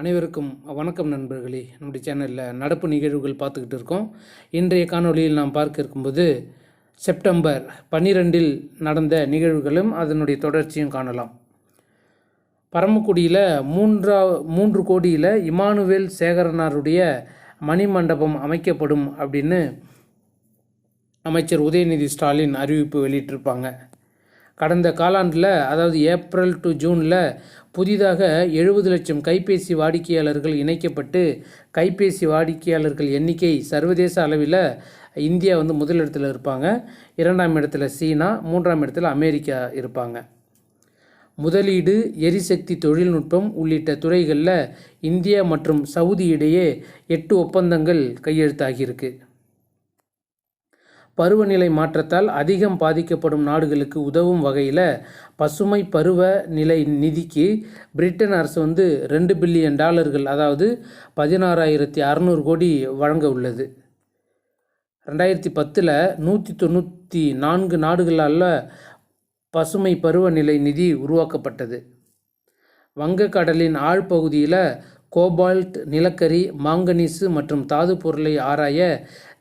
அனைவருக்கும் வணக்கம் நண்பர்களே. நம்முடைய சேனலில் நடப்பு நிகழ்வுகள் பார்த்துக்கிட்டு இருக்கோம். இன்றைய காணொளியில் நாம் பார்க்க இருக்கும்போது செப்டம்பர் பன்னிரெண்டில் நடந்த நிகழ்வுகளும் அதனுடைய தொடர்ச்சியும் காணலாம். பரமக்குடியில் மூன்றா மூன்று கோடியில் இமானுவேல் சேகரனாருடைய மணிமண்டபம் அமைக்கப்படும் அப்படின்னு அமைச்சர் உதயநிதி ஸ்டாலின் அறிவிப்பு வெளியிட்டிருப்பாங்க. கடந்த காலாண்டில் அதாவது ஏப்ரல் டு ஜூனில் புதிதாக எழுபது லட்சம் கைபேசி வாடிக்கையாளர்கள் இணைக்கப்பட்டு கைபேசி வாடிக்கையாளர்கள் எண்ணிக்கை சர்வதேச அளவில் இந்தியா வந்து முதலிடத்தில் இருப்பாங்க. இரண்டாம் இடத்துல சீனா மூன்றாம் இடத்துல அமெரிக்கா இருப்பாங்க. முதலீடு எரிசக்தி தொழில்நுட்பம் உள்ளிட்ட துறைகளில் இந்தியா மற்றும் சவுதி இடையே எட்டு ஒப்பந்தங்கள் கையெழுத்தாகியிருக்கு பருவநிலை மாற்றத்தால் அதிகம் பாதிக்கப்படும் நாடுகளுக்கு உதவும் வகையில் பசுமை பருவ நிலை நிதிக்கு பிரிட்டன் அரசு வந்து ரெண்டு பில்லியன் டாலர்கள் அதாவது பதினாறாயிரத்தி அறநூறு கோடி வழங்க உள்ளது. ரெண்டாயிரத்தி பத்தில் நூற்றி தொண்ணூற்றி நான்கு நாடுகளால் பசுமை பருவநிலை நிதி உருவாக்கப்பட்டது. வங்கக்கடலின் ஆழ்பகுதியில் கோபால்ட் நிலக்கரி மாங்கனீசு மற்றும் தாது பொருளை ஆராய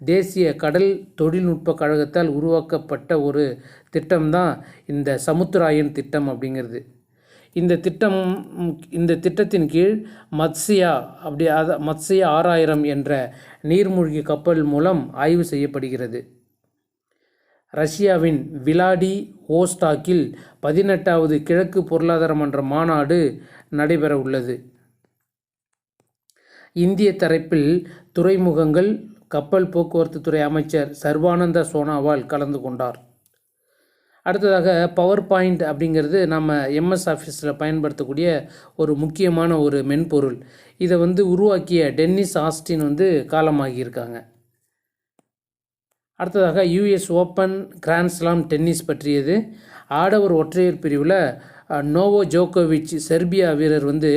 தேசிய கடல் தொழில்நுட்ப கழகத்தால் உருவாக்கப்பட்ட ஒரு திட்டம்தான் இந்த சமுத்திராயன் திட்டம் அப்படிங்கிறது. இந்த திட்டம் இந்த திட்டத்தின் கீழ் மத்சியா அப்படி அத மத்சியா ஆறாயிரம் என்ற நீர்மூழ்கி கப்பல் மூலம் ஆய்வு செய்யப்படுகிறது. ரஷ்யாவின் விலாடி ஓஸ்டாக்கில் பதினெட்டாவது கிழக்கு பொருளாதார மன்ற மாநாடு நடைபெற உள்ளது இந்திய தரப்பில் துறைமுகங்கள் கப்பல் போக்குவரத்து துறை அமைச்சர் சர்வானந்த சோனாவால் கலந்து கொண்டார். அடுத்ததாக பவர் பாயிண்ட் அப்படிங்கிறது நம்ம எம்எஸ் ஆஃபீஸில் பயன்படுத்தக்கூடிய ஒரு முக்கியமான ஒரு மென்பொருள். இதை வந்து உருவாக்கிய டென்னிஸ் ஆஸ்டின் வந்து காலமாகியிருக்காங்க. அடுத்ததாக யூஎஸ் ஓப்பன் கிராண்ட்ஸ்லாம் டென்னிஸ் பற்றியது. ஆடவர் ஒற்றையர் பிரிவில் நோவோ ஜோகோவிச் செர்பியா வீரர் வந்து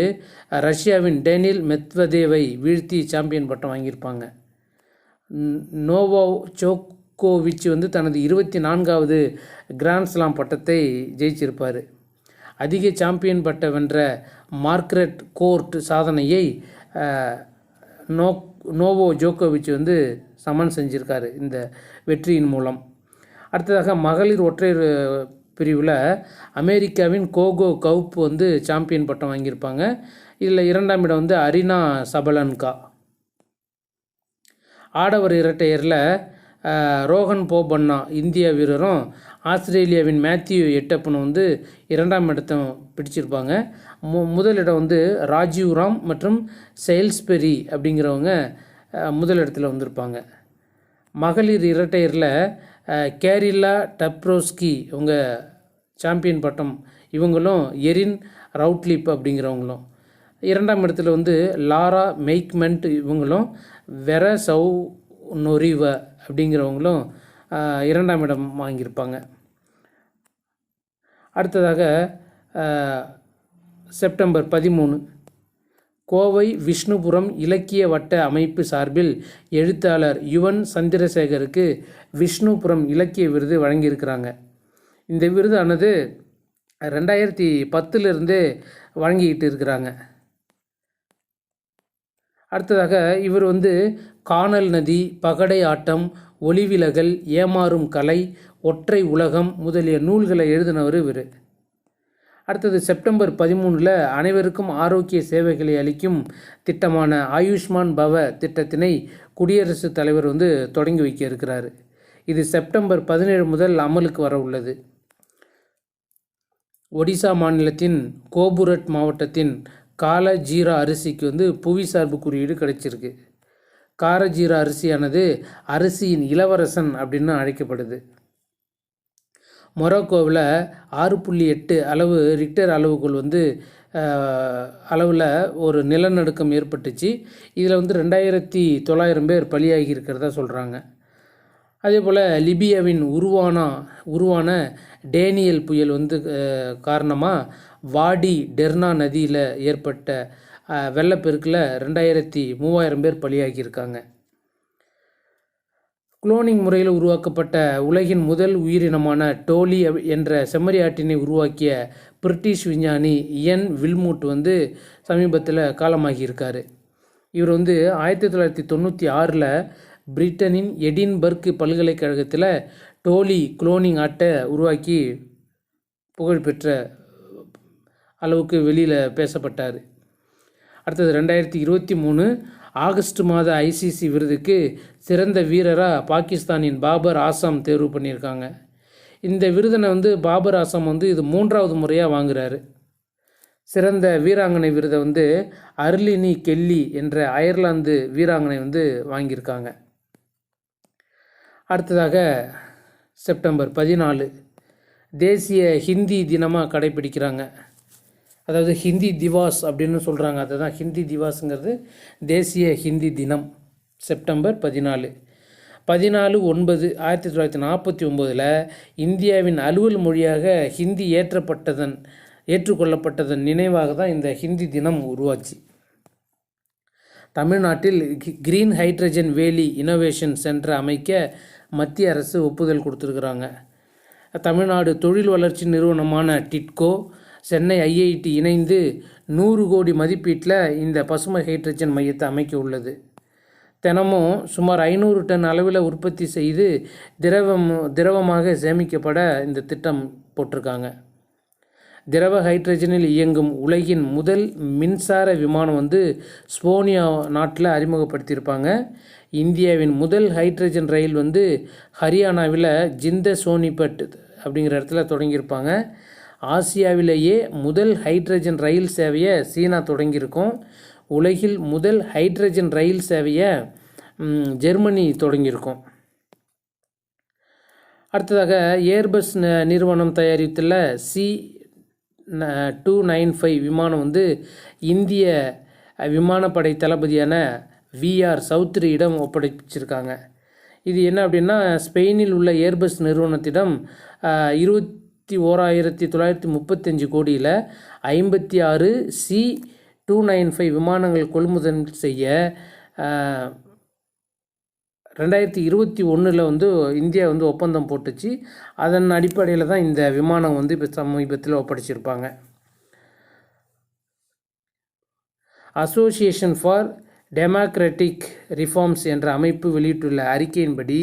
ரஷ்யாவின் டேனில் மெத்வதேவை வீழ்த்தி சாம்பியன் பட்டம் வாங்கியிருப்பாங்க. நோவோ ஜோக்கோவிச் வந்து தனது இருபத்தி நான்காவது கிராண்ட்ஸ்லாம் பட்டத்தை ஜெயிச்சிருப்பார். அதிக சாம்பியன் பட்டம் வென்ற மார்க்ரெட் கோர்ட் சாதனையை நோ நோவோ ஜோக்கோவிச் வந்து சமன் செஞ்சுருக்காரு இந்த வெற்றியின் மூலம். அடுத்ததாக மகளிர் ஒற்றையர் பிரிவில் அமெரிக்காவின் கோகோ கவுப் வந்து சாம்பியன் பட்டம் வாங்கியிருப்பாங்க. இதில் இரண்டாம் இடம் வந்து அரினா சபலன்கா. ஆடவர் இரட்டையரில் ரோஹன் போபண்ணா இந்திய வீரரும் ஆஸ்திரேலியாவின் மேத்யூ எட்டப்பனும் வந்து இரண்டாம் இடத்தை பிடிச்சிருப்பாங்க. மு முதலிடம் வந்து ராஜீவ் ராம் மற்றும் செயல்ஸ்பெரி அப்படிங்கிறவங்க முதலிடத்தில் வந்திருப்பாங்க. மகளிர் இரட்டையரில் கேரில்லா டப்ரோஸ்கி இவங்க சாம்பியன் பட்டம் இவங்களும் எரின் ரவுட்லிப் அப்படிங்கிறவங்களும். இரண்டாம் இடத்துல வந்து லாரா மெய்க்மெண்ட் இவங்களும் வெர சௌ நொறிவ அப்படிங்கிறவங்களும் இரண்டாம் இடம் வாங்கியிருப்பாங்க. அடுத்ததாக செப்டம்பர் பதிமூணு. கோவை விஷ்ணுபுரம் இலக்கிய வட்ட அமைப்பு சார்பில் எழுத்தாளர் யுவன் சந்திரசேகருக்கு விஷ்ணுபுரம் இலக்கிய விருது வழங்கியிருக்கிறாங்க. இந்த விருதானது ரெண்டாயிரத்தி பத்துலேருந்தே வழங்கிக்கிட்டு இருக்கிறாங்க. அடுத்ததாக இவர் வந்து காணல் நதி பகடை ஆட்டம் ஒளிவிலகல் ஏமாறும் கலை ஒற்றை உலகம் முதலிய நூல்களை எழுதினவர் இவர். அடுத்தது செப்டம்பர் பதிமூணில் அனைவருக்கும் ஆரோக்கிய சேவைகளை அளிக்கும் திட்டமான ஆயுஷ்மான் பவ திட்டத்தினை குடியரசுத் தலைவர் வந்து தொடங்கி வைக்க இருக்கிறார் இது செப்டம்பர் பதினேழு முதல் அமலுக்கு வர உள்ளது. ஒடிசா மாநிலத்தின் கோபுரட் மாவட்டத்தின் கால ஜீரா அரிசிக்கு வந்து புவி சார்பு குறியீடு கிடைச்சிருக்கு. காரஜீரா அரிசியானது அரிசியின் இளவரசன் அப்படின்னு அழைக்கப்படுது. மொரோக்கோவில் ஆறு புள்ளி எட்டு அளவு ரிக்டர் அளவுக்குள் வந்து அளவில் ஒரு நிலநடுக்கம் ஏற்பட்டுச்சு. இதில் வந்து ரெண்டாயிரத்தி தொள்ளாயிரம் பேர் பலியாகி இருக்கிறதா சொல்கிறாங்க அதே போல் லிபியாவின் உருவான உருவான டேனியல் புயல் வந்து காரணமாக வாடி டெர்னா நதியில் ஏற்பட்ட வெள்ளப்பெருக்கில் ரெண்டாயிரத்தி மூவாயிரம் பேர் பலியாகியிருக்காங்க. குளோனிங் முறையில் உருவாக்கப்பட்ட உலகின் முதல் உயிரினமான டோலி என்ற செம்மறியாட்டினை உருவாக்கிய பிரிட்டிஷ் விஞ்ஞானி என் வில்மூட் வந்து சமீபத்தில் காலமாகியிருக்காரு. இவர் வந்து ஆயிரத்தி தொள்ளாயிரத்தி தொண்ணூற்றி ஆறில் பிரிட்டனின் எடின்பர்க் பல்கலைக்கழகத்தில் டோலி குளோனிங் ஆட்டை உருவாக்கி புகழ்பெற்ற அளவுக்கு வெளியில் பேசப்பட்டார். அடுத்தது ரெண்டாயிரத்தி இருபத்தி மூணு ஆகஸ்ட் மாத ஐசிசி விருதுக்கு சிறந்த வீரராக பாகிஸ்தானின் பாபர் ஆசாம் தேர்வு பண்ணியிருக்காங்க. இந்த விருதினை வந்து பாபர் ஆசாம் வந்து இது மூன்றாவது முறையாக வாங்குறாரு. சிறந்த வீராங்கனை விருதை வந்து அர்லினி கெல்லி என்ற அயர்லாந்து வீராங்கனை வந்து வாங்கியிருக்காங்க. அடுத்ததாக செப்டம்பர் பதினாலு தேசிய ஹிந்தி தினமாக கடைப்பிடிக்கிறாங்க அதாவது ஹிந்தி திவாஸ் அப்படின்னு சொல்கிறாங்க அதுதான் ஹிந்தி திவாஸுங்கிறது தேசிய ஹிந்தி தினம் செப்டம்பர் பதினாலு. பதினாலு ஒன்பது ஆயிரத்தி தொள்ளாயிரத்தி நாற்பத்தி ஒம்போதில் இந்தியாவின் அலுவல் மொழியாக ஹிந்தி ஏற்றப்பட்டதன் ஏற்றுக்கொள்ளப்பட்டதன் நினைவாக தான் இந்த ஹிந்தி தினம் உருவாச்சு. தமிழ்நாட்டில் கி- green hydrogen valley innovation centre அமைக்க மத்திய அரசு ஒப்புதல் கொடுத்துருக்குறாங்க. தமிழ்நாடு தொழில் வளர்ச்சி நிறுவனமான டிட்கோ சென்னை ஐஐடி இணைந்து நூறு கோடி மதிப்பீட்டில் இந்த பசுமை ஹைட்ரஜன் மையத்தை அமைக்க உள்ளது. தினமும் சுமார் ஐநூறு டன் அளவில் உற்பத்தி செய்து திரவம் திரவமாக சேமிக்கப்பட இந்த திட்டம் போட்டிருக்காங்க. திரவ ஹைட்ரஜனில் இயங்கும் உலகின் முதல் மின்சார விமானம் வந்து ஸ்போனியா நாட்டில் அறிமுகப்படுத்தியிருப்பாங்க. இந்தியாவின் முதல் ஹைட்ரஜன் ரயில் வந்து ஹரியானாவில் ஜிந்த சோனிபட் அப்படிங்கிற இடத்துல தொடங்கியிருப்பாங்க. ஆசியாவிலேயே முதல் ஹைட்ரஜன் ரயில் சேவையை சீனா தொடங்கியிருக்கும். உலகில் முதல் ஹைட்ரஜன் ரயில் சேவையை ஜெர்மனி தொடங்கியிருக்கும். அடுத்ததாக ஏர்பஸ் நிறுவனம் தயாரித்துள்ள சி டூ நைன் ஃபைவ் விமானம் வந்து இந்திய விமானப்படை தளபதியான விஆர் சௌத்ரியிடம் ஒப்படைச்சிருக்காங்க. இது என்ன அப்படின்னா ஸ்பெயினில் உள்ள ஏர்பஸ் நிறுவனத்திடம் இருபத் முப்பத்தி ஓராயிரத்தி தொள்ளாயிரத்தி முப்பத்தஞ்சு கோடியில் ஐம்பத்தி ஆறு சி டூ நைன் ஃபைவ் விமானங்கள் கொள்முதல் செய்ய ரெண்டாயிரத்தி இருபத்தி ஒன்றில் வந்து இந்தியா வந்து ஒப்பந்தம் போட்டுச்சு. அதன் அடிப்படையில் தான் இந்த விமானம் வந்து இப்போ சமீபத்தில் ஒப்படைச்சிருப்பாங்க. அசோசியேஷன் ஃபார் டெமோக்ராட்டிக் ரிஃபார்ம்ஸ் என்ற அமைப்பு வெளியிட்டுள்ள அறிக்கையின்படி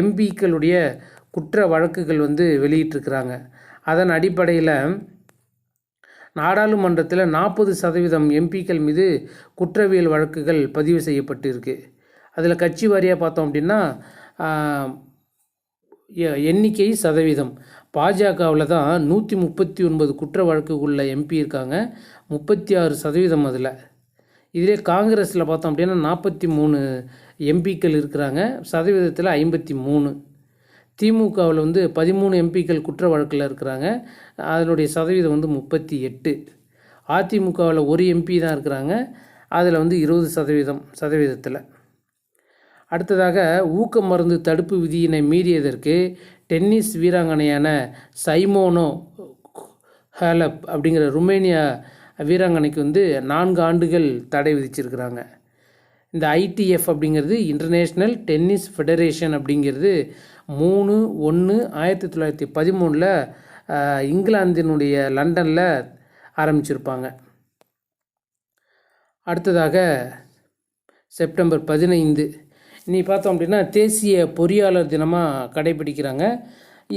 எம்பிக்களுடைய குற்ற வழக்குகள் வந்து வெளியிட்டிருக்கிறாங்க. அதன் அடிப்படையில் நாடாளுமன்றத்தில் நாற்பது சதவீதம் எம்பிக்கள் மீது குற்றவியல் வழக்குகள் பதிவு செய்யப்பட்டிருக்கு. அதில் கட்சி வாரியாக பார்த்தோம் அப்படின்னா எ- எண்ணிக்கை சதவீதம். பாஜகவில் தான் நூற்றி முப்பத்தி ஒன்பது குற்ற வழக்கு உள்ள எம்பி இருக்காங்க. முப்பத்தி ஆறு சதவீதம் அதில். இதிலே காங்கிரஸில் பார்த்தோம் அப்படின்னா நாற்பத்தி மூணு எம்பிக்கள் இருக்கிறாங்க. சதவீதத்தில் ஐம்பத்தி மூணு. திமுகவில் வந்து பதிமூணு எம்பிக்கள் குற்ற வழக்கில் இருக்கிறாங்க. அதனுடைய சதவீதம் வந்து முப்பத்தி எட்டு. அதிமுகவில் ஒரு எம்பி தான் இருக்கிறாங்க. அதில் வந்து இருபது சதவீதம் சதவீதத்தில். அடுத்ததாக ஊக்க மருந்து தடுப்பு விதியினை மீறியதற்கு டென்னிஸ் வீராங்கனையான சைமோனோ ஹேலப் அப்படிங்கிற ருமேனியா வீராங்கனைக்கு வந்து நான்கு ஆண்டுகள் தடை விதிச்சிருக்கிறாங்க. இந்த ஐடிஎஃப் அப்படிங்கிறது இன்டர்நேஷ்னல் டென்னிஸ் ஃபெடரேஷன் அப்படிங்கிறது மூணு ஒன்று ஆயிரத்தி தொள்ளாயிரத்தி பதிமூணில் இங்கிலாந்தினுடைய லண்டனில் ஆரம்பிச்சிருப்பாங்க. அடுத்ததாக செப்டம்பர் பதினைந்து. இனி பார்த்தோம் அப்படின்னா தேசிய பொறியாளர் தினமாக கடைபிடிக்கிறாங்க.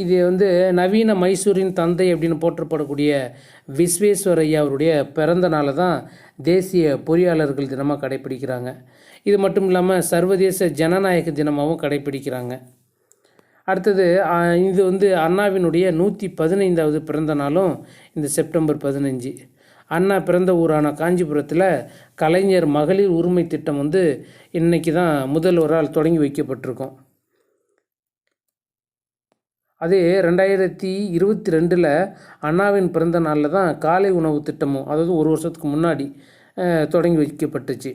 இது வந்து நவீன மைசூரின் தந்தை அப்படின்னு போற்றப்படக்கூடிய விஸ்வேஸ்வரய்யா அவருடைய பிறந்த நாளை தான் தேசிய பொறியாளர்கள் தினமாக கடைபிடிக்கிறாங்க. இது மட்டும் இல்லாமல் சர்வதேச ஜனநாயக தினமாகவும் கடைபிடிக்கிறாங்க. அடுத்தது இது வந்து அண்ணாவினுடைய நூற்றி பதினைந்தாவது பிறந்த நாளும் இந்த செப்டம்பர் பதினஞ்சு. அண்ணா பிறந்த ஊரான காஞ்சிபுரத்தில் கலைஞர் மகளிர் உரிமை திட்டம் வந்து இன்றைக்கி தான் முதல்வரால் தொடங்கி வைக்கப்பட்டிருக்கும். அதே ரெண்டாயிரத்தி இருபத்தி ரெண்டில் அண்ணாவின் பிறந்த நாளில் தான் காலை உணவு திட்டமும் அதாவது ஒரு வருஷத்துக்கு முன்னாடி தொடங்கி வைக்கப்பட்டுச்சு.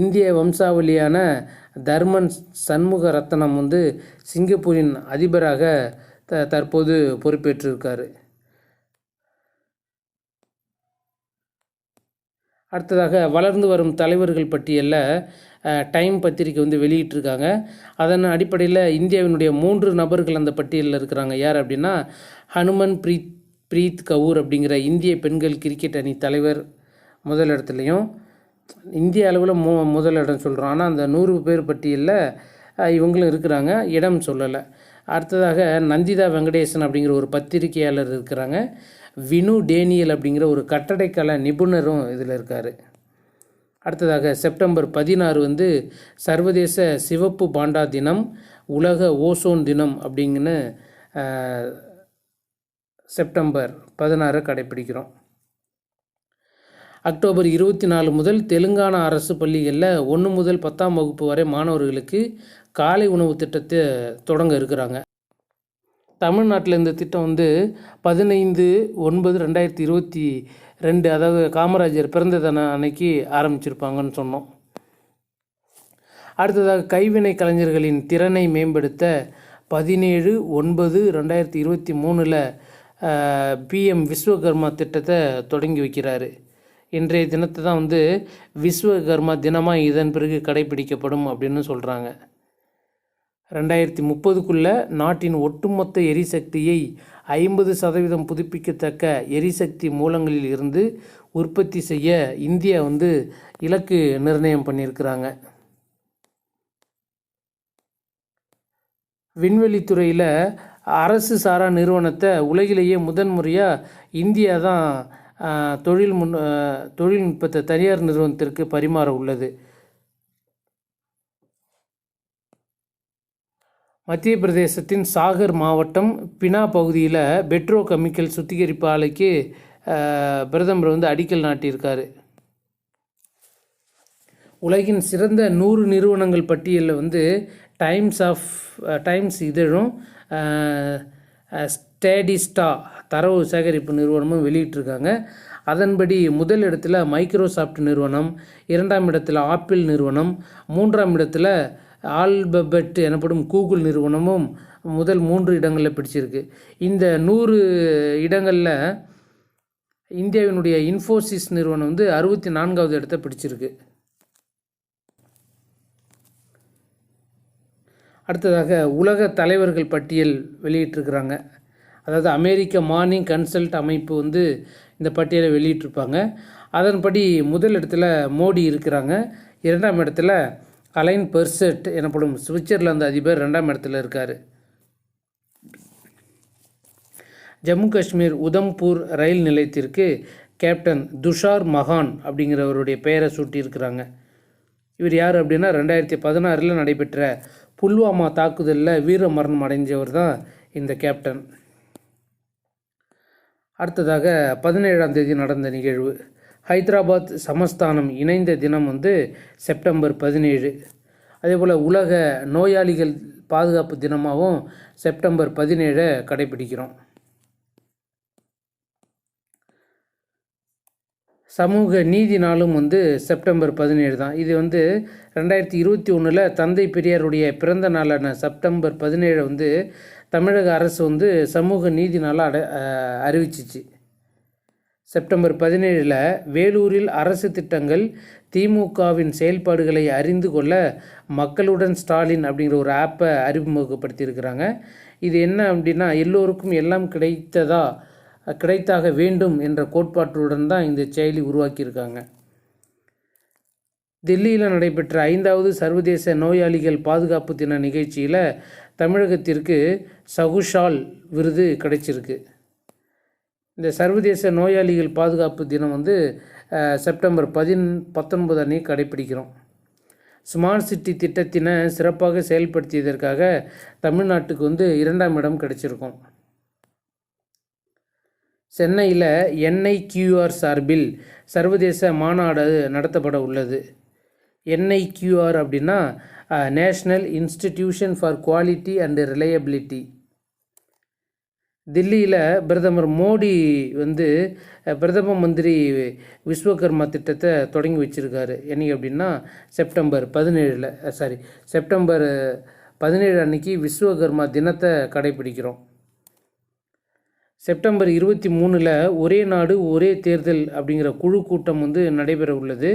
இந்திய வம்சாவளியான தர்மன் சண்முக ரத்னம் வந்து சிங்கப்பூரின் அதிபராக த தற்போது பொறுப்பேற்றிருக்கார். அடுத்ததாக வளர்ந்து வரும் தலைவர்கள் பட்டியலில் டைம் பத்திரிக்கை வந்து வெளியிட்டிருக்காங்க. அதன் அடிப்படையில் இந்தியாவினுடைய மூன்று நபர்கள் அந்த பட்டியலில் இருக்கிறாங்க. யார் அப்படின்னா ஹனுமன் பிரீத் பிரீத் கவுர் அப்படிங்கிற இந்திய பெண்கள் கிரிக்கெட் அணி தலைவர் முதல் இடத்துலையும் இந்திய அளவில் மு முதல் இடம் சொல்கிறோம் ஆனால் அந்த நூறு பேர் பட்டியலில் இவங்களும் இருக்கிறாங்க. இடம் சொல்லலை. அடுத்ததாக நந்திதா வெங்கடேசன் அப்படிங்கிற ஒரு பத்திரிகையாளர் இருக்கிறாங்க. வினு டேனியல் அப்படிங்கிற ஒரு கட்டடக்கலை நிபுணரும் இதில் இருக்கார். அடுத்ததாக செப்டம்பர் பதினாறு வந்து சர்வதேச சிவப்பு பாண்டா தினம் உலக ஓசோன் தினம் அப்படிங்கன்னு செப்டம்பர் பதினாறை கடைப்பிடிக்கிறோம் அக்டோபர் இருபத்தி நாலு முதல் தெலுங்கானா அரசு பள்ளிகளில் ஒன்று முதல் பத்தாம் வகுப்பு வரை மாணவர்களுக்கு காலை உணவு திட்டத்தை தொடங்க இருக்கிறாங்க. தமிழ்நாட்டில் இந்த திட்டம் வந்து பதினைந்து ஒன்பது ரெண்டாயிரத்தி இருபத்தி ரெண்டு அதாவது காமராஜர் பிறந்த தின அன்னைக்கு ஆரம்பிச்சிருப்பாங்கன்னு சொன்னோம். அடுத்ததாக கைவினை கலைஞர்களின் திறனை மேம்படுத்த பதினேழு ஒன்பது ரெண்டாயிரத்தி இருபத்தி மூணில் பிஎம் விஸ்வகர்மா திட்டத்தை தொடங்கி வைக்கிறாரு. இன்றைய தினத்தை தான் வந்து விஸ்வகர்மா தினமாக இதன் பிறகு கடைபிடிக்கப்படும் அப்படின்னு சொல்கிறாங்க ரெண்டாயிரத்தி முப்பதுக்குள்ளே நாட்டின் ஒட்டுமொத்த எரிசக்தியை ஐம்பது சதவீதம் புதுப்பிக்கத்தக்க எரிசக்தி மூலங்களில் இருந்து உற்பத்தி செய்ய இந்தியா வந்து இலக்கு நிர்ணயம் பண்ணியிருக்கிறாங்க. விண்வெளித்துறையில் அரசு சாரா நிறுவனத்தை உலகிலேயே முதன்முறையாக இந்தியா தான் தொழில் முன் தொழில்நுட்பத்தை தனியார் நிறுவனத்திற்கு பரிமாற உள்ளது. மத்திய பிரதேசத்தின் சாகர் மாவட்டம் பினா பகுதியில் பெட்ரோ கெமிக்கல் சுத்திகரிப்பு ஆலைக்கு பிரதமர் வந்து அடிக்கல் நாட்டியிருக்கார். உலகின் சிறந்த நூறு நிறுவனங்கள் பட்டியலில் வந்து டைம்ஸ் ஆஃப் டைம்ஸ் இதழும் ஸ்டேடிஸ்டா தரவு சேகரிப்பு நிறுவனமும் வெளியிட்டிருக்காங்க. அதன்படி முதல் இடத்துல மைக்ரோசாஃப்ட் நிறுவனம் இரண்டாம் இடத்தில் ஆப்பிள் நிறுவனம் மூன்றாம் இடத்துல ஆல்பபெட் எனப்படும் கூகுள் நிறுவனமும் முதல் மூன்று இடங்களில் பிடிச்சிருக்கு. இந்த நூறு இடங்களில் இந்தியாவினுடைய இன்ஃபோசிஸ் நிறுவனம் வந்து அறுபத்தி நான்காவது இடத்த பிடிச்சிருக்கு. அடுத்ததாக உலக தலைவர்கள் பட்டியல் வெளியிட்டிருக்கிறாங்க. அதாவது அமெரிக்க மார்னிங் கன்சல்ட் அமைப்பு வந்து இந்த பட்டியலை வெளியிட்டிருப்பாங்க. அதன்படி முதல் இடத்துல மோடி இருக்கிறாங்க. இரண்டாம் இடத்துல அலைன் பெர்செட் எனப்படும் சுவிட்சர்லாந்து அதிபர் ரெண்டாம் இடத்துல இருக்கார். ஜம்மு காஷ்மீர் உதம்பூர் ரயில் நிலையத்திற்கு கேப்டன் துஷார் மகான் அப்படிங்கிறவருடைய பெயரை சூட்டியிருக்கிறாங்க. இவர் யார் அப்படின்னா ரெண்டாயிரத்தி பதினாறில் நடைபெற்ற புல்வாமா தாக்குதலில் வீர மரணம் அடைஞ்சவர் தான் இந்த கேப்டன். அடுத்ததாக பதினேழாம் தேதி நடந்த நிகழ்வு. ஹைதராபாத் சமஸ்தானம் இணைந்த தினம் வந்து செப்டம்பர் பதினேழு. அதேபோல் உலக நோயாளிகள் பாதுகாப்பு தினமாகவும் செப்டம்பர் பதினேழை கடைபிடிக்கிறோம். சமூக நீதி நாளும் வந்து செப்டம்பர் பதினேழு தான். இது வந்து ரெண்டாயிரத்தி இருபத்தி ஒன்றில் தந்தை பெரியாருடைய பிறந்த நாளான செப்டம்பர் பதினேழை வந்து தமிழக அரசு வந்து சமூக நீதி நாளாக அட அறிவிச்சிச்சு. செப்டம்பர் பதினேழில் வேலூரில் அரசு திட்டங்கள் திமுகவின் செயல்பாடுகளை அறிந்து கொள்ள மக்களுடன் ஸ்டாலின் அப்படிங்கிற ஒரு ஆப்பை அறிமுகப்படுத்தியிருக்கிறாங்க. இது என்ன அப்படின்னா எல்லோருக்கும் எல்லாம் கிடைத்ததா கிடைத்தாக வேண்டும் என்ற கோட்பாட்டுடன் தான் இந்த செயலி உருவாக்கியிருக்காங்க. தில்லியில் நடைபெற்ற ஐந்தாவது சர்வதேச நோயாளிகள் பாதுகாப்பு தின நிகழ்ச்சியில் தமிழகத்திற்கு சகுஷால் விருது கிடைச்சிருக்கு. இந்த சர்வதேச நோயாளிகள் பாதுகாப்பு தினம் வந்து செப்டம்பர் பதின் பத்தொன்பது அன்னைக்கு கடைப்பிடிக்கிறோம் ஸ்மார்ட் சிட்டி திட்டத்தினை சிறப்பாக செயல்படுத்தியதற்காக தமிழ்நாட்டுக்கு வந்து இரண்டாம் இடம் கிடைச்சிருக்கும். சென்னையில் என்ஐ கியூஆர் சார்பில் சர்வதேச மாநாடு நடத்தப்பட உள்ளது. என்ஐக்யூஆர் அப்படின்னா National Institution for Quality and Reliability தில்லியில் பிரதமர் மோடி வந்து பிரதம மந்திரி விஸ்வகர்மா திட்டத்தை தொடங்கி வச்சுருக்காரு. என்னைக்கு அப்படின்னா செப்டம்பர் பதினேழில் சாரி செப்டம்பர் பதினேழு அன்னைக்கு விஸ்வகர்மா தினத்தை கடைபிடிக்கிறோம். செப்டம்பர் இருபத்தி மூணில் ஒரே நாடு ஒரே தேர்தல் அப்படிங்கிற குழு கூட்டம் வந்து நடைபெற உள்ளது.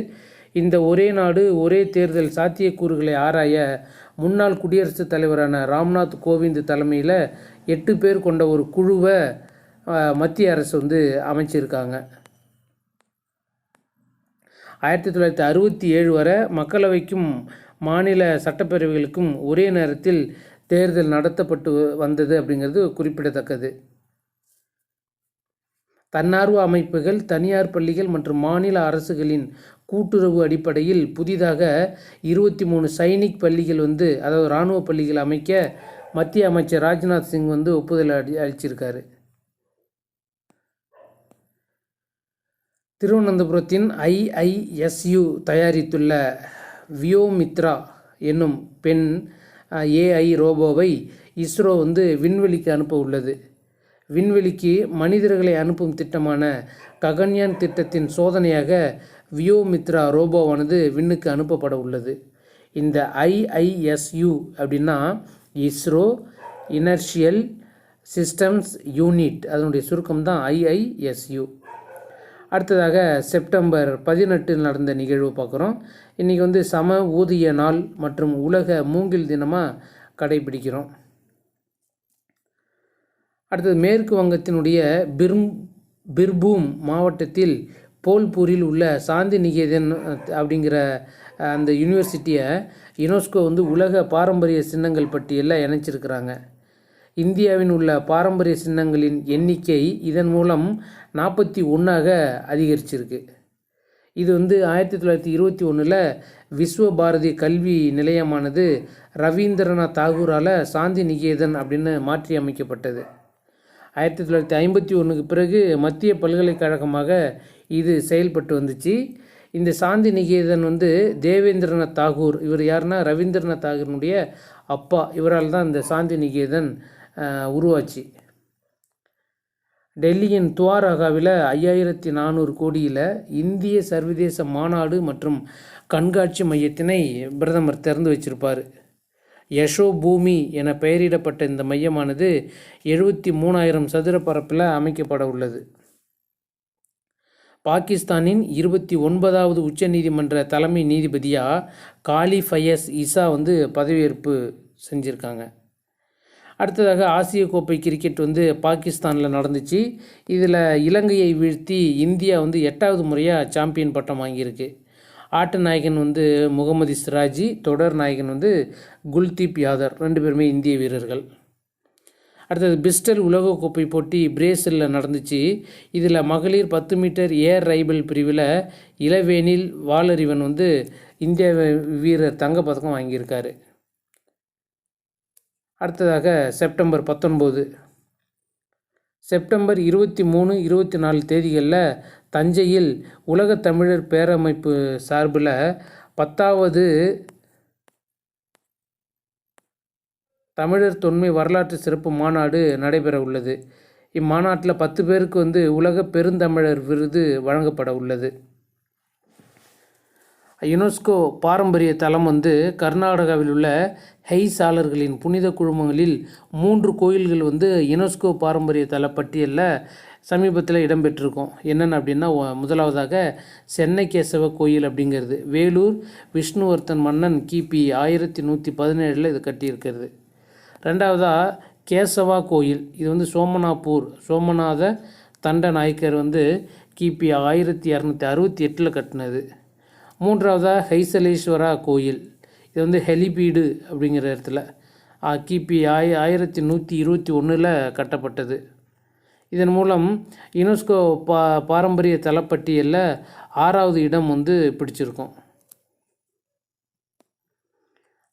இந்த ஒரே நாடு ஒரே தேர்தல் சாத்தியக்கூறுகளை ஆராய முன்னாள் குடியரசுத் தலைவரான ராம்நாத் கோவிந்த் தலைமையில் எட்டு பேர் கொண்ட ஒரு குழுவை மத்திய அரசு வந்து அமைச்சிருக்காங்க. ஆயிரத்தி தொள்ளாயிரத்தி அறுபத்தி ஏழு வரை மக்களவைக்கும் மாநில சட்டப்பேரவைகளுக்கும் ஒரே நேரத்தில் தேர்தல் நடத்தப்பட்டு வந்தது அப்படிங்கிறது குறிப்பிடத்தக்கது. தன்னார்வ அமைப்புகள் தனியார் பள்ளிகள் மற்றும் மாநில அரசுகளின் கூட்டுறவு அடிப்படையில் புதிதாக இருபத்தி மூணு சைனிக் பள்ளிகள் வந்து அதாவது இராணுவ பள்ளிகள் அமைக்க மத்திய அமைச்சர் ராஜ்நாத் சிங் வந்து ஒப்புதல் அடி அளிச்சிருக்காரு. திருவனந்தபுரத்தின் ஐஐஎஸ்யு தயாரித்துள்ள வியோமித்ரா என்னும் பெண் ஏஐ ரோபோவை இஸ்ரோ வந்து விண்வெளிக்கு அனுப்ப உள்ளது. விண்வெளிக்கு மனிதர்களை அனுப்பும் திட்டமான ககன்யான் திட்டத்தின் சோதனையாக வியோமித்ரா ரோபோவானது விண்ணுக்கு அனுப்பப்பட உள்ளது. இந்த ஐஐஎஸ்யு அப்படின்னா இஸ்ரோ இனர்ஷியல் சிஸ்டம்ஸ் யூனிட். அதனுடைய சுருக்கம் தான் ஐஐஎஸ்யு அடுத்ததாக செப்டம்பர் பதினெட்டில் நடந்த நிகழ்வு பார்க்குறோம். இன்றைக்கி வந்து சம ஊதிய நாள் மற்றும் உலக மூங்கில் தினமாக கடைபிடிக்கிறோம். அடுத்தது மேற்கு வங்கத்தினுடைய பிர்ம் பிர்பூம் மாவட்டத்தில் போல்பூரில் உள்ள சாந்தி நிகேதன் அப்படிங்கிற அந்த யூனிவர்சிட்டியை யுனெஸ்கோ வந்து உலக பாரம்பரிய சின்னங்கள் பட்டியலில் இணைச்சிருக்கிறாங்க. இந்தியாவின் உள்ள பாரம்பரிய சின்னங்களின் எண்ணிக்கை இதன் மூலம் நாற்பத்தி ஒன்றாக அதிகரிச்சிருக்கு. இது வந்து ஆயிரத்தி தொள்ளாயிரத்தி இருபத்தி ஒன்றில் விஸ்வ பாரதி கல்வி நிலையமானது ரவீந்திரநாத் தாகூரால் சாந்தி நிகேதன் அப்படின்னு மாற்றி அமைக்கப்பட்டது ஆயிரத்தி தொள்ளாயிரத்தி ஐம்பத்தி ஒன்றுக்கு பிறகு மத்திய பல்கலைக்கழகமாக இது செயல்பட்டு வந்துச்சு. இந்த சாந்தி நிகேதன் வந்து தேவேந்திரநாத் தாகூர் இவர் யாருன்னா ரவீந்திரநாத் தாகூரினுடைய அப்பா. இவரால் தான் இந்த சாந்தி நிகேதன் உருவாச்சு. டெல்லியின் துவாரகாவில் ஐயாயிரத்தி நானூறு கோடியில் இந்திய சர்வதேச மாநாடு மற்றும் கண்காட்சி மையத்தினை பிரதமர் திறந்து வச்சிருப்பார். யஷோ பூமி என பெயரிடப்பட்ட இந்த மையமானது எழுபத்தி மூணாயிரம் சதுர பரப்பில் அமைக்கப்பட உள்ளது. பாகிஸ்தானின் இருபத்தி ஒன்பதாவது உச்ச நீதிமன்ற தலைமை நீதிபதியாக காலி ஃபயஸ் இசா வந்து பதவியேற்பு செஞ்சுருக்காங்க. அடுத்ததாக ஆசிய கோப்பை கிரிக்கெட் வந்து பாகிஸ்தானில் நடந்துச்சு. இதில் இலங்கையை வீழ்த்தி இந்தியா வந்து எட்டாவது முறையாக சாம்பியன் பட்டம் வாங்கியிருக்கு. ஆட்ட நாயகன் வந்து முகமது சிராஜி தொடர் நாயகன் வந்து குல்தீப் யாதர் ரெண்டு பேருமே இந்திய வீரர்கள். அடுத்தது பிஸ்டல் உலகக்கோப்பை போட்டி பிரேசிலில் நடந்துச்சு. இதில் மகளிர் பத்து மீட்டர் ஏர் ரைபிள் பிரிவில் இளவேனில் வாலறிவன் வந்து இந்திய வீரர் தங்கப்பதக்கம் வாங்கியிருக்காரு. அடுத்ததாக செப்டம்பர் பத்தொன்பது. செப்டம்பர் இருபத்தி மூணு இருபத்தி நாலு தேதிகளில் தஞ்சையில் உலக தமிழர் பேரமைப்பு சார்பில் பத்தாவது தமிழர் தொன்மை வரலாற்று சிறப்பு மாநாடு நடைபெற உள்ளது. இம்மாநாட்டில் பத்து பேருக்கு வந்து உலக பெருந்தமிழர் விருது வழங்கப்பட உள்ளது. யுனெஸ்கோ பாரம்பரிய தலம் வந்து கர்நாடகாவில் உள்ள ஹெய்சாளர்களின் புனித குழுமங்களில் மூன்று கோயில்கள் வந்து யுனெஸ்கோ பாரம்பரிய தல பட்டியலில் சமீபத்தில் இடம்பெற்றிருக்கும். என்னென்ன அப்படின்னா முதலாவதாக சென்னை கேசவ கோயில் அப்படிங்கிறது. வேலூர் விஷ்ணுவர்த்தன் மன்னன் கிபி ஆயிரத்தி நூற்றி பதினேழில் இது கட்டியிருக்கிறது. ரெண்டாவதாக கேசவா கோயில். இது வந்து சோமனாப்பூர் சோமநாத தண்ட நாயக்கர் வந்து கிபி ஆயிரத்தி இரநூத்தி அறுபத்தி எட்டில் கட்டினது. மூன்றாவதாக ஹைசலேஸ்வரா கோயில். இது வந்து ஹெலிபீடு அப்படிங்கிற இடத்துல கிபி ஆய் ஆயிரத்தி நூற்றி இருபத்தி ஒன்றில் கட்டப்பட்டது. இதன் மூலம் யுனெஸ்கோ பா பாரம்பரிய தலப்பட்டியலில் ஆறாவது இடம் வந்து பிடிச்சிருக்கும்.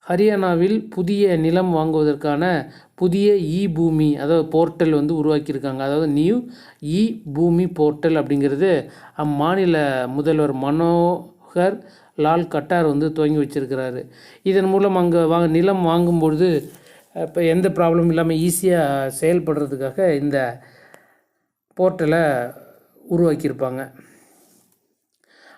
ஹரியானாவில் புதிய நிலம் வாங்குவதற்கான புதிய இ பூமி அதாவது போர்ட்டல் வந்து உருவாக்கியிருக்காங்க. அதாவது நியூ இ பூமி போர்ட்டல் அப்படிங்கிறது அம்மாநில முதல்வர் மனோகர் லால் கட்டார் வந்து துவங்கி வச்சிருக்கிறாரு. இதன் மூலம் அங்கே வாங்க நிலம் வாங்கும்பொழுது இப்போ எந்த ப்ராப்ளமும் இல்லாமல் ஈஸியாக செயல்படுறதுக்காக இந்த போர்ட்டலை உருவாக்கியிருப்பாங்க.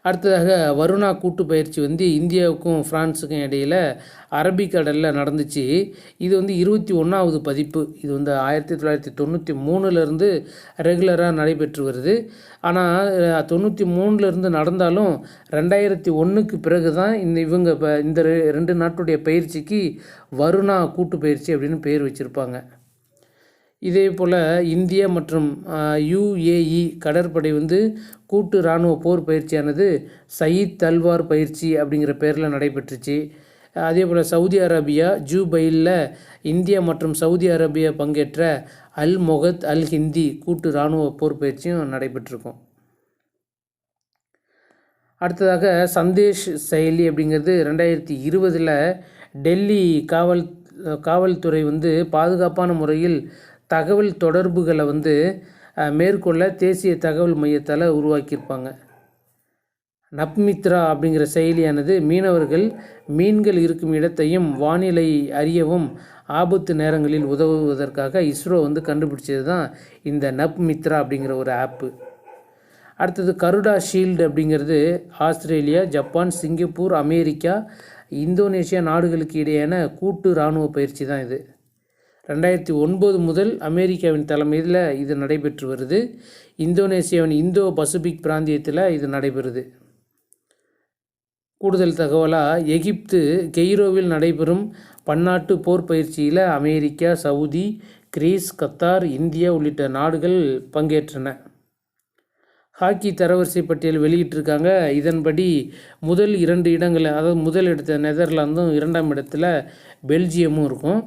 அடுத்ததாக வருணா கூட்டு பயிற்சி வந்து இந்தியாவுக்கும் ஃப்ரான்ஸுக்கும் இடையில் அரபிக்கடலில் நடந்துச்சு. இது வந்து இருபத்தி ஒன்றாவது பதிப்பு. இது வந்து ஆயிரத்தி தொள்ளாயிரத்தி தொண்ணூற்றி மூணுலேருந்து ரெகுலராக நடைபெற்று வருது. ஆனால் தொண்ணூற்றி மூணுலேருந்து நடந்தாலும் ரெண்டாயிரத்தி ஒன்றுக்கு பிறகு தான் இந்த இவங்க இப்போ இந்த ரெ- ரெண்டு நாட்டுடைய பயிற்சிக்கு வருணா கூட்டு பயிற்சி அப்படின்னு பேர் வச்சுருப்பாங்க. இதே போல் இந்தியா மற்றும் யுஏஇ கடற்படை வந்து கூட்டு இராணுவ போர் பயிற்சியானது சயீத் தல்வார் பயிற்சி அப்படிங்கிற பேரில் நடைபெற்றுச்சு. அதே போல் சவுதி அரேபியா ஜூபைலில் இந்தியா மற்றும் சவுதி அரேபியா பங்கேற்ற அல் மொஹத் அல் ஹிந்தி கூட்டு இராணுவ போர் பயிற்சியும் நடைபெற்றிருக்கும். அடுத்ததாக சந்தேஷ் செயலி அப்படிங்கிறது ரெண்டாயிரத்தி இருபதில் டெல்லி காவல் காவல்துறை வந்து பாதுகாப்பான முறையில் தகவல் தொடர்புகளை வந்து மேற்கொள்ள தேசிய தகவல் மையத்தால் உருவாக்கியிருப்பாங்க. நப்மித்ரா அப்படிங்கிற செயலியானது மீனவர்கள் மீன்கள் இருக்கும் இடத்தையும் வானிலை அறியவும் ஆபத்து நேரங்களில் உதவுவதற்காக இஸ்ரோ வந்து கண்டுபிடிச்சது தான் இந்த நப்மித்ரா அப்படிங்கிற ஒரு ஆப்பு. அடுத்தது கருடா ஷீல்டு அப்படிங்கிறது Australia Japan Singapore America Indonesia நாடுகளுக்கு இடையேயான கூட்டு இராணுவ பயிற்சி தான் இது. ரெண்டாயிரத்தி ஒன்பது முதல் அமெரிக்காவின் தலைமையில் இது நடைபெற்று வருது. இந்தோனேசியாவின் இந்தோ பசிபிக் பிராந்தியத்தில் இது நடைபெறுது. கூடுதல் தகவலாக எகிப்து கெய்ரோவில் நடைபெறும் பன்னாட்டு போர் பயிற்சியில் America Saudi Greece Qatar India உள்ளிட்ட நாடுகள் பங்கேற்றன. ஹாக்கி தரவரிசை பட்டியல் வெளியிட்டிருக்காங்க. இதன்படி முதல் இரண்டு இடங்களில் அதாவது முதல் இடத்த நெதர்லாந்தும் இரண்டாம் இடத்துல பெல்ஜியமும் இருக்கும்.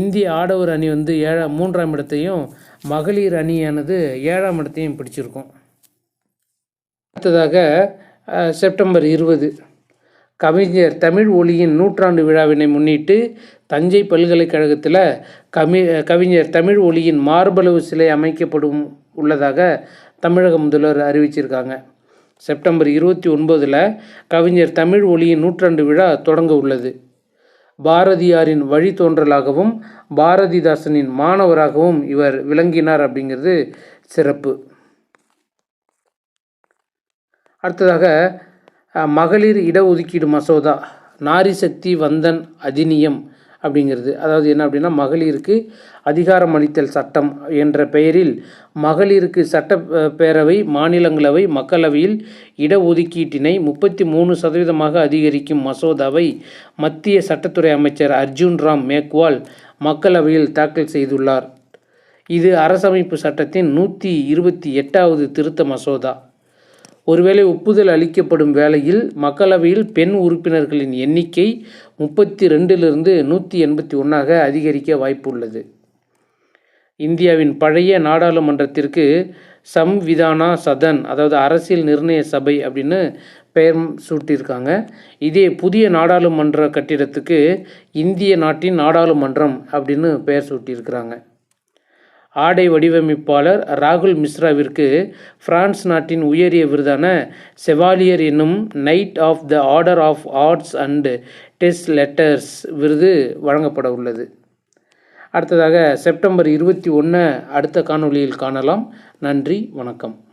இந்திய ஆடவர் அணி வந்து ஏழா மூன்றாம் இடத்தையும் மகளிர் அணியானது ஏழாம் இடத்தையும் பிடிச்சிருக்கும். அடுத்ததாக செப்டம்பர் இருபது கவிஞர் தமிழ் ஒளியின் நூற்றாண்டு விழாவினை முன்னிட்டு தஞ்சை பல்கலைக்கழகத்தில் கவி கவிஞர் தமிழ் ஒளியின் மார்பளவு சிலை அமைக்கப்படும் உள்ளதாக தமிழக முதல்வர் அறிவிச்சிருக்காங்க. செப்டம்பர் இருபத்தி ஒன்பதில் கவிஞர் தமிழ் ஒளியின் நூற்றாண்டு விழா தொடங்க உள்ளது. பாரதியாரின் வழித்தோன்றலாகவும் பாரதிதாசனின் மாணவராகவும் இவர் விளங்கினார் அப்படிங்கிறது சிறப்பு. அடுத்ததாக மகளிர் இடஒதுக்கீடு மசோதா நாரி சக்தி வந்தன் அதிநியம் அப்படிங்கிறது. அதாவது என்ன அப்படின்னா மகளிருக்கு அதிகாரம் அளித்தல் சட்டம் என்ற பெயரில் மகளிருக்கு சட்ட பேரவை மாநிலங்களவை மக்களவையில் இடஒதுக்கீட்டினை முப்பத்தி மூணு சதவீதமாக அதிகரிக்கும் மசோதாவை மத்திய சட்டத்துறை அமைச்சர் அர்ஜுன் ராம் மேக்வால் மக்களவையில் தாக்கல் செய்துள்ளார். இது அரசமைப்பு சட்டத்தின் நூற்றி இருபத்தி எட்டாவது திருத்த மசோதா. ஒருவேளை ஒப்புதல் அளிக்கப்படும் வேளையில் மக்களவையில் பெண் உறுப்பினர்களின் எண்ணிக்கை முப்பத்தி ரெண்டிலிருந்து நூற்றி எண்பத்தி ஒன்றாக அதிகரிக்க வாய்ப்புள்ளது. இந்தியாவின் பழைய நாடாளுமன்றத்திற்கு சம்விதானா சதன் அதாவது அரசியல் நிர்ணய சபை அப்படின்னு பெயர் சூட்டியிருக்காங்க. இதே புதிய நாடாளுமன்ற கட்டிடத்துக்கு இந்திய நாட்டின் நாடாளுமன்றம் அப்படின்னு பெயர் சூட்டியிருக்கிறாங்க. ஆடை வடிவமைப்பாளர் ராகுல் மிஸ்ராவிற்கு பிரான்ஸ் நாட்டின் உயரிய விருதான செவாலியர் என்னும் Knight of the Order of Arts and des Letters விருது வழங்கப்பட உள்ளது. அடுத்ததாக செப்டம்பர் இருபத்தி ஒன்று அடுத்த காணொளியில் காணலாம். நன்றி வணக்கம்.